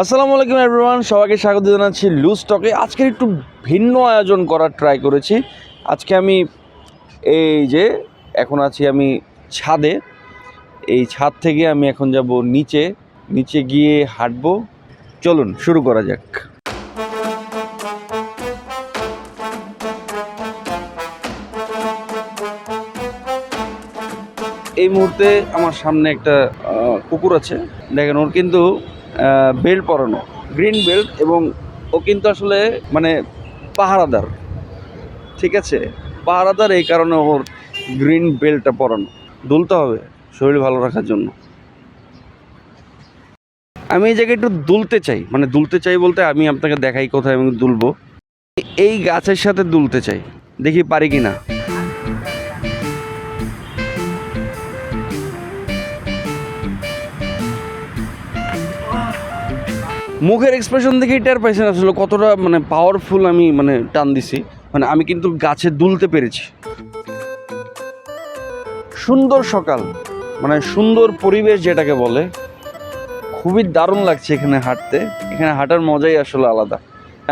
আসসালামু আলাইকুম এভরিওয়ান সবাইকে স্বাগত জানাচ্ছি লুজ স্টকে আজকের একটু ভিন্ন আয়োজন করার ট্রাই করেছি। আজকে আমি এই যে, এখন আছি আমি ছাদে। এই ছাদ থেকে আমি এখন যাব নিচে। নিচে গিয়ে হাঁটবো। চলুন, শুরু করা যাক। এই মুহূর্তে আমার সামনে একটা কুকুর আছে। দেখেন, ওর কিন্তু বেল্ট পরানো গ্রিন বেল্ট এবং ও কিন্তু আসলে মানে পাহারাদার, ঠিক আছে? পাহারাদার এই কারণে ওর গ্রিন বেল্টটা পরানো। দুলতে হবে শরীর ভালো রাখার জন্য। আমি এই জায়গায় একটু দুলতে চাই মানে দুলতে চাই বলতে আমি আপনাকে দেখাই কোথায় আমি দুলবো। এই গাছের সাথে দুলতে চাই, দেখি পারি কি না মুখের এক্সপ্রেশন দেখেই টের পাইছেন আসলে কতটা মানে পাওয়ারফুল আমি মানে টান দিছি। মানে আমি কিন্তু গাছে দুলতে পেরেছি। সুন্দর সকাল মানে সুন্দর পরিবেশ যেটাকে বলে, খুবই দারুণ লাগছে এখানে হাঁটতে। এখানে হাঁটার মজাই আসলে আলাদা।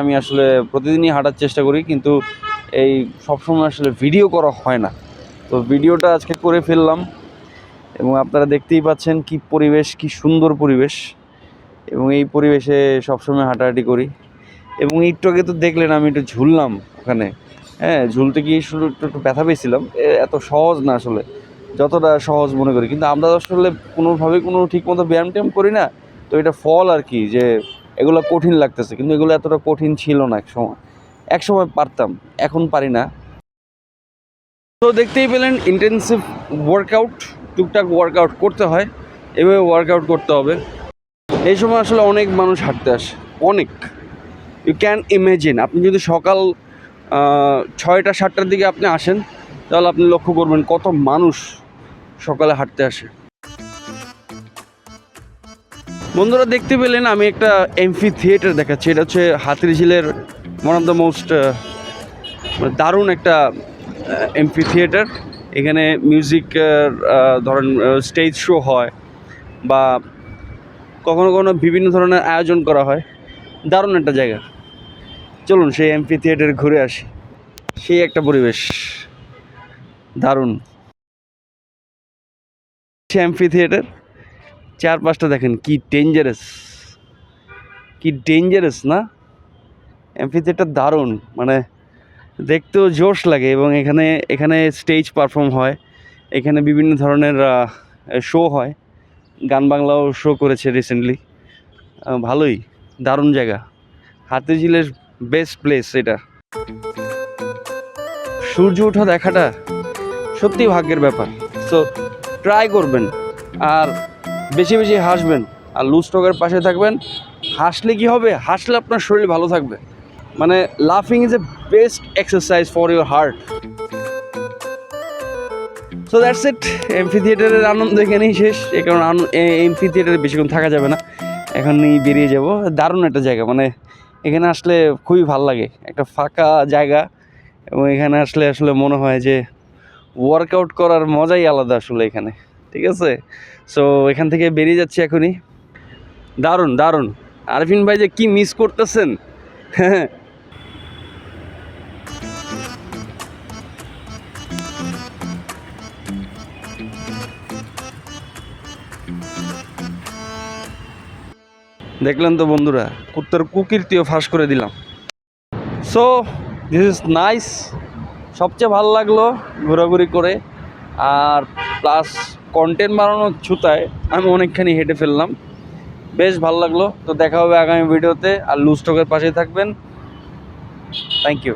আমি আসলে প্রতিদিনই হাঁটার চেষ্টা করি, কিন্তু এই সবসময় আসলে ভিডিও করা হয় না। তো ভিডিওটা আজকে করে ফেললাম, এবং আপনারা দেখতেই পাচ্ছেন কি পরিবেশ, কি সুন্দর পরিবেশ। এবং এই পরিবেশে সবসময় হাঁটাহাঁটি করি। এবং একটু আগে তো দেখলেন আমি একটু ঝুললাম ওখানে। হ্যাঁ ঝুলতে গিয়ে শুধু একটু একটু ব্যথা পেয়েছিলাম। এত সহজ না আসলে। যতটা সহজ মনে করি। কিন্তু আমরা আসলে কোনোভাবে কোনো ঠিকমতো ব্যায়াম ট্যায়াম করি না। তো এটা ফল আর কি যে এগুলো কঠিন লাগতেছে। কিন্তু এগুলো এতটা কঠিন ছিল না এক সময়। এক সময় পারতাম, এখন পারি না। তো দেখতেই পেলেন ইন্টেন্সিভ ওয়ার্কআউট টুকটাক ওয়ার্কআউট করতে হয়। এভাবে ওয়ার্কআউট করতে হবে। এই সময় আসলে অনেক মানুষ হাঁটতে আসে, অনেক। ইউ ক্যান ইমেজিন আপনি যদি সকাল ছয়টা, সাতটার দিকে আপনি আসেন, তাহলে আপনি লক্ষ্য করবেন কত মানুষ সকালে হাঁটতে আসে। বন্ধুরা দেখতে পেলেন আমি একটা এমফি থিয়েটার দেখাচ্ছি, এটা হচ্ছে হাতিরঝিলের ওয়ান অফ দ্য মোস্ট দারুণ একটা এমফি থিয়েটার। এখানে মিউজিক ধরেন স্টেজ শো হয় বা কখনো কখনো বিভিন্ন ধরনের আয়োজন করা হয়। দারুণ একটা জায়গা। চলুন সেই এমপি থিয়েটারে ঘুরে আসি। সেই একটা পরিবেশ। দারুণ। এমপি থিয়েটার চারপাশটা দেখেন, কি ডেঞ্জারাস কি ডেঞ্জারাস না? এমপি থিয়েটার দারুণ। মানে দেখতেও জোশ লাগে এবং এখানে এখানে স্টেজ পারফর্ম হয়। এখানে বিভিন্ন ধরনের শো হয়। গান বাংলাও শো করেছে রিসেন্টলি ভালোই, দারুণ জায়গা। হাতিঝিলের বেস্ট প্লেস এটা। সূর্য ওঠা দেখাটা সত্যি ভাগ্যের ব্যাপার। সো ট্রাই করবেন, আর বেশি বেশি হাসবেন, আর লুজ স্টকের পাশে থাকবেন। হাসলে কি হবে? হাসলে আপনার শরীর ভালো থাকবে। মানে লাফিং is a best exercise for your heart so that's it AMFI থিয়েটারের আনন্দ এখানেই শেষ। এ কারণে এমফি থিয়েটারে বেশিক্ষণ থাকা যাবে না। এখনই বেরিয়ে যাব। দারুণ একটা জায়গা। মানে এখানে আসলে খুবই ভালো লাগে। একটা ফাঁকা জায়গা। এবং এখানে আসলে আসলে মনে হয় যে ওয়ার্কআউট করার মজাই আলাদা আসলে এখানে। ঠিক আছে? সো এখান থেকে বেরিয়ে যাচ্ছি এখনই। দারুণ দারুণ। আরফিন ভাই যে কি মিস করতেছেন? হ্যাঁ দেখলেন তো বন্ধুরা, কুত্তার কুকীর্তিও ফাঁস করে দিলাম। সো দিস ইজ নাইস সবচেয়ে ভালো লাগল ঘোরাঘুরি করে। আর প্লাস কন্টেন্ট বানানোর ছুতায় আমি অনেকখানি হেঁটে ফেললাম। বেশ ভালো লাগল। তো দেখা হবে আগামী ভিডিওতে আর লুস্টকের পাশে থাকবেন। Thank you